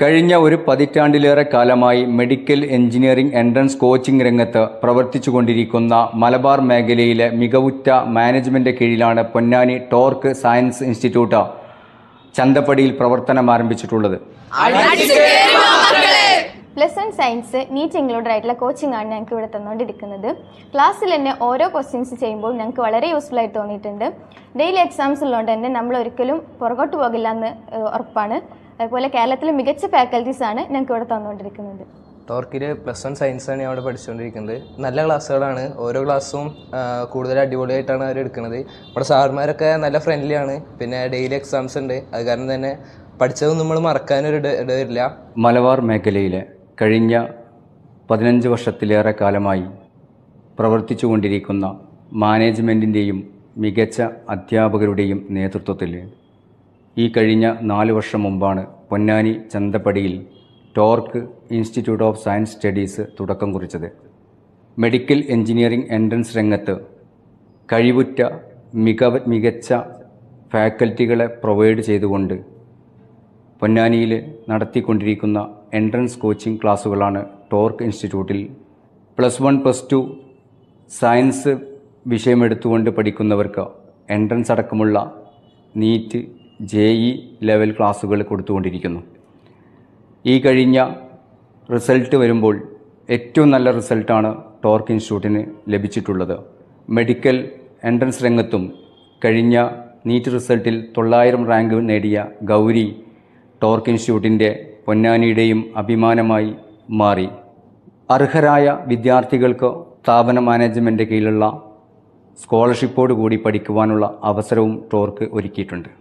കഴിഞ്ഞ ഒരു പതിറ്റാണ്ടിലേറെ കാലമായി മെഡിക്കൽ എഞ്ചിനീയറിംഗ് എൻട്രൻസ് കോച്ചിംഗ് രംഗത്ത് പ്രവർത്തിച്ചുകൊണ്ടിരിക്കുന്ന മലബാർ മേഖലയിലെ മികവുറ്റ മാനേജ്മെന്റ് കീഴിലാണ് പൊന്നാനി ടോർക്ക് സയൻസ് ഇൻസ്റ്റിറ്റ്യൂട്ട് ചന്തപ്പടിയിൽ പ്രവർത്തനം ആരംഭിച്ചിട്ടുള്ളത്. Plus one science NEET included ആയിട്ടുള്ള കോച്ചിങ് ആണ് ഞങ്ങൾക്ക് ഇവിടെ തന്നുകൊണ്ടിരിക്കുന്നത്. ക്ലാസ്സിൽ തന്നെ ഓരോ ക്വസ്റ്റ്യൻസ് ചെയ്യുമ്പോൾ ഞങ്ങൾക്ക് വളരെ യൂസ്ഫുൾ ആയിട്ട് തോന്നിയിട്ടുണ്ട്. ഡെയിലി എക്സാംസ് ഉള്ളതുകൊണ്ട് തന്നെ നമ്മൾ ഒരിക്കലും പുറകോട്ട് പോകില്ല എന്ന് ഉറപ്പാണ്. അതുപോലെ കേരളത്തിലെ മികച്ച ഫാക്കൽറ്റീസ് ആണ് ഞങ്ങൾക്ക് ഇവിടെ തന്നുകൊണ്ടിരിക്കുന്നത്. ടോർക്കിൽ പ്ലസ് വൺ സയൻസാണ് ഞാൻ അവിടെ പഠിച്ചുകൊണ്ടിരിക്കുന്നത്. നല്ല ക്ലാസ്സുകളാണ് ഓരോ ക്ലാസ്സും കൂടുതൽ അടിപൊളിയായിട്ടാണ് അവർ എടുക്കുന്നത്. ഇവിടെ സാർമാരൊക്കെ നല്ല ഫ്രണ്ട്ലിയാണ് പിന്നെ ഡെയിലി എക്സാംസ് ഉണ്ട്. അത് കാരണം തന്നെ പഠിച്ചതൊന്നും നമ്മൾ മറക്കാനൊരു ഇട ഇടവരില്ല മലബാർ മേഖലയിലെ കഴിഞ്ഞ പതിനഞ്ച് വർഷത്തിലേറെ കാലമായി പ്രവർത്തിച്ചു കൊണ്ടിരിക്കുന്ന മാനേജ്മെന്റിന്റെയും മികച്ച അധ്യാപകരുടെയും നേതൃത്വത്തിൽ ഈ കഴിഞ്ഞ നാല് വർഷം മുമ്പാണ് Ponnani ചന്തപ്പടിയിൽ torque institute of science studies തുടക്കം കുറിച്ചത്. മെഡിക്കൽ എഞ്ചിനീയറിംഗ് എൻട്രൻസ് രംഗത്ത് കഴിവുറ്റ മികവ മികച്ച ഫാക്കൽറ്റികളെ പ്രൊവൈഡ് ചെയ്തുകൊണ്ട് പൊന്നാനിയിൽ നടത്തിക്കൊണ്ടിരിക്കുന്ന എൻട്രൻസ് കോച്ചിംഗ് ക്ലാസ്സുകളാണ് ടോർക്ക് ഇൻസ്റ്റിറ്റ്യൂട്ടിൽ plus one plus two science വിഷയമെടുത്തുകൊണ്ട് പഠിക്കുന്നവർക്ക് എൻട്രൻസ് അടക്കമുള്ള നീറ്റ് ജെ ഇ ലെവൽ ക്ലാസ്സുകൾ കൊടുത്തുകൊണ്ടിരിക്കുന്നു. ഈ കഴിഞ്ഞ റിസൾട്ട് വരുമ്പോൾ ഏറ്റവും നല്ല റിസൾട്ടാണ് ടോർക്ക് ഇൻസ്റ്റിറ്റ്യൂട്ടിന് ലഭിച്ചിട്ടുള്ളത്. മെഡിക്കൽ എൻട്രൻസ് രംഗത്തും കഴിഞ്ഞ നീറ്റ് റിസൾട്ടിൽ തൊള്ളായിരം റാങ്ക് നേടിയ ഗൗരി ടോർക്ക് ഇൻസ്റ്റിറ്റ്യൂട്ടിന്റെ പൊന്നാനിയുടെയും അഭിമാനമായി മാറി. അർഹരായ വിദ്യാർത്ഥികൾക്ക് സ്ഥാപന മാനേജ്മെന്റ് കീഴിലുള്ള സ്കോളർഷിപ്പോട് കൂടി പഠിക്കുവാനുള്ള അവസരവും ടോർക്ക് ഒരുക്കിയിട്ടുണ്ട്.